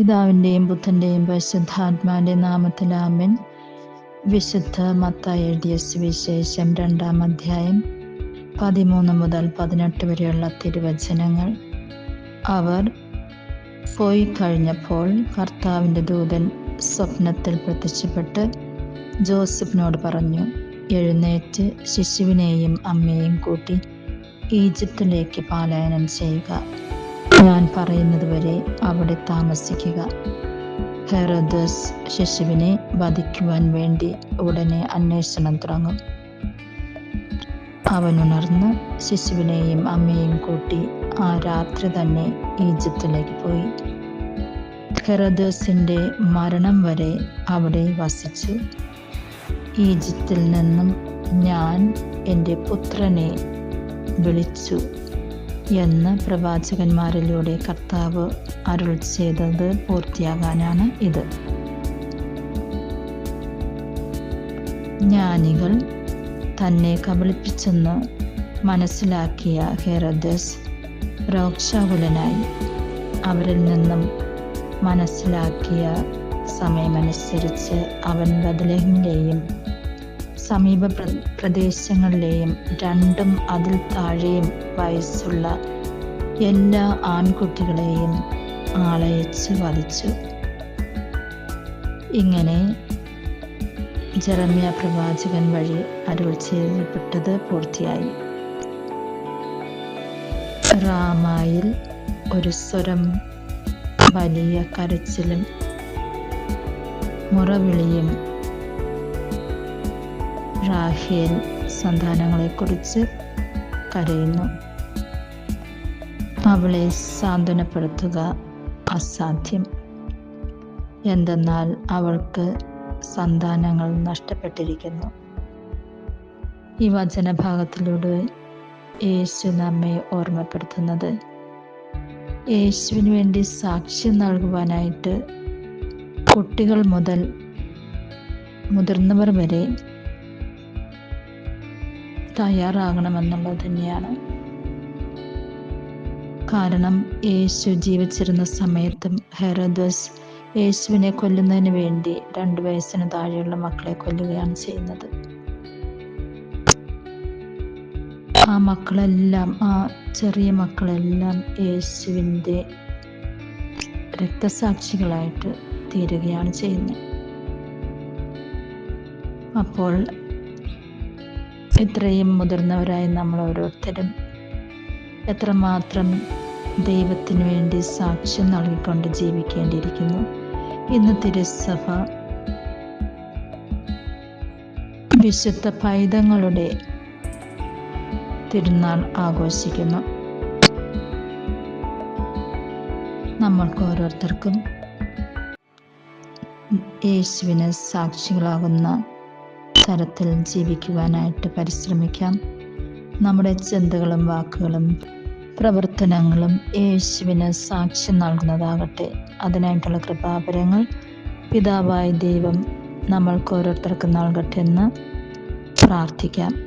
പിതാവിന്റെയും പുത്രന്റെയും പരിശുദ്ധാത്മാവിന്റെ നാമത്തിൽ ആമൻ. വിശുദ്ധ മത്തായി എഴുതിയ വിശേഷം രണ്ടാം അധ്യായം പതിമൂന്ന് മുതൽ പതിനെട്ട് വരെയുള്ള തിരുവചനങ്ങൾ. അവർ പോയി കഴിഞ്ഞപ്പോൾ കർത്താവിന്റെ ദൂതൻ സ്വപ്നത്തിൽ പ്രത്യക്ഷപ്പെട്ട് ജോസഫിനോട് പറഞ്ഞു എഴുന്നേറ്റ് ശിശുവിനെയും അമ്മയെയും കൂട്ടി ഈജിപ്തിലേക്ക് പാലായനം ചെയ്യുക. ഞാൻ പറയുന്നത് വരെ അവിടെ താമസിക്കുക. ഹെറോദസ് ശിശുവിനെ വധിക്കുവാൻ വേണ്ടി ഉടനെ അന്വേഷണം തുടങ്ങും. അവൻ ഉണർന്ന് ശിശുവിനെയും അമ്മയെയും കൂട്ടി ആ രാത്രി തന്നെ ഈജിപ്തിലേക്ക് പോയി. ഹെറോദസിന്റെ മരണം വരെ അവിടെ വസിച്ചു. ഈജിപ്തിൽ നിന്നും ഞാൻ എന്റെ പുത്രനെ വിളിച്ചു. എന്ന് പ്രവാചകന്മാരിലൂടെ കർത്താവ് അരുൾ ചെയ്തത് പൂർത്തിയാകാനാണ് ഇത്. ജ്ഞാനികൾ തന്നെ കബളിപ്പിച്ചെന്ന് മനസ്സിലാക്കിയ ഹെറദസ് രോക്ഷാകുലനായി അവരിൽ നിന്നും മനസ്സിലാക്കിയ സമയമനുസരിച്ച് അവൻ ബദലഹിലെയും സമീപ പ്രദേശങ്ങളിലെയും രണ്ടും അതിൽ താഴെയും വയസ്സുള്ള എല്ലാ ആൺകുട്ടികളെയും ആളയച്ച് വധിച്ചു. ഇങ്ങനെ ജറമ്യ പ്രവാചകൻ വഴി അരുൾ ചെയ്യപ്പെട്ടത് പൂർത്തിയായി. റാമായിൽ ഒരു സ്വരം വലിയ കരച്ചിലും മുറവിളിയും റാഹേൽ സന്താനങ്ങളെക്കുറിച്ച് കരയുന്നു. അവളെ സാന്ത്വനപ്പെടുത്തുക അസാധ്യം. എന്തെന്നാൽ അവൾക്ക് സന്താനങ്ങൾ നഷ്ടപ്പെട്ടിരിക്കുന്നു. ഈ വചനഭാഗത്തിലൂടെ യേശു നമ്മെ ഓർമ്മപ്പെടുത്തുന്നത്. യേശുവിന് വേണ്ടി സാക്ഷ്യം നൽകുവാനായിട്ട് കുട്ടികൾ മുതൽ മുതിർന്നവർ വരെ തയ്യാറാകണമെന്നുള്ളത് തന്നെയാണ്. കാരണം യേശു ജീവിച്ചിരുന്ന സമയത്തും ഹെറോദോസ് യേശുവിനെ കൊല്ലുന്നതിന് വേണ്ടി രണ്ടു വയസ്സിന് താഴെയുള്ള മക്കളെ കൊല്ലുകയാണ് ചെയ്യുന്നത്. ആ മക്കളെല്ലാം ആ ചെറിയ മക്കളെല്ലാം യേശുവിന്റെ രക്തസാക്ഷികളായിട്ട് തീരുകയാണ് ചെയ്യുന്നത്. അപ്പോൾ ഇത്രയും മുതിർന്നവരായി നമ്മൾ ഓരോരുത്തരും എത്രമാത്രം ദൈവത്തിന് വേണ്ടി സാക്ഷ്യം നൽകിക്കൊണ്ട് ജീവിക്കേണ്ടിയിരിക്കുന്നു. ഇന്ന് തിരുസഭ വിശുദ്ധ പൈതങ്ങളുടെ തിരുനാൾ ആഘോഷിക്കുന്നു. നമ്മൾക്ക് ഓരോരുത്തർക്കും യേശുവിന് സാക്ഷികളാകുന്ന തരത്തിൽ ജീവിക്കുവാനായിട്ട് പരിശ്രമിക്കാം. നമ്മുടെ ചിന്തകളും വാക്കുകളും പ്രവർത്തനങ്ങളും യേശുവിന് സാക്ഷ്യം നൽകുന്നതാകട്ടെ. അതിനായിട്ടുള്ള കൃപാപരങ്ങൾ പിതാവായ ദൈവം നമ്മൾക്ക് ഓരോരുത്തർക്കും നൽകട്ടെ എന്ന് പ്രാർത്ഥിക്കാം.